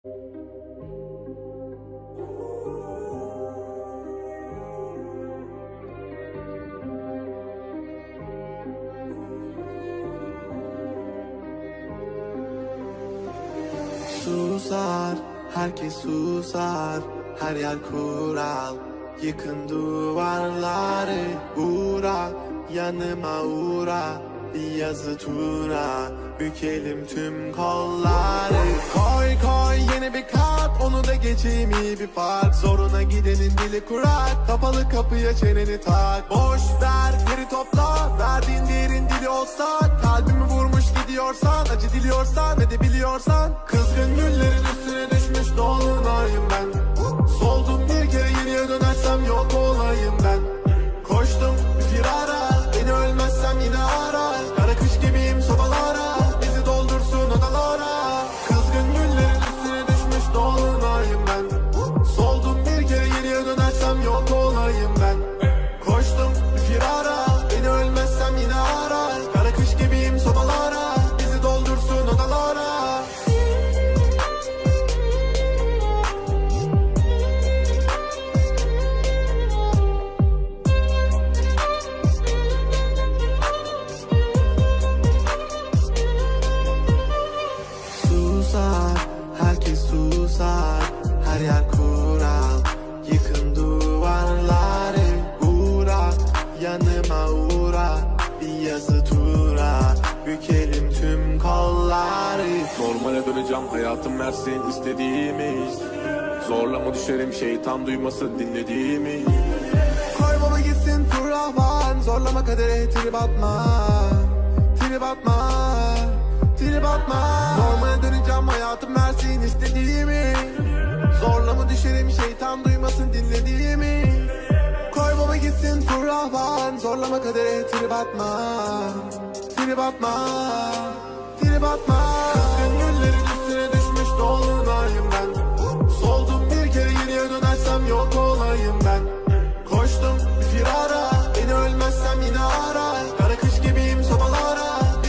Susar, herkes susar Her yer kural. Yıkın duvarları Uğra, yanıma uğra. Bir yazı tura Bükelim tüm kolları. Koy koy yeni bir kat Onu da geçeyim iyi bir fark. Zoruna gidenin dili kurak Kapalı kapıya çeneni tak. Boş ver geri topla Verdiğin değerin dili olsa Kalbimi vurmuş gidiyorsan Acı diliyorsan edebiliyorsan Kızgın güllerin üstüne düşmüş Her yer kural Yıkın duvarları Uğra, yanıma uğra Bir yazı tura Bükelim tüm kolları. Normale döneceğim hayatım versin istediğimi Zorlama düşerim şeytan duymasın dinlediğimi Koy baba gitsin fırlavan Zorlama kadere trip atma. Trip atma Trip atma. Normale düşerim şeytan duymasın dinlediğimi. Koy baba gitsin fırlavan Zorlama kadere trip atma. Trip atma. Trip atma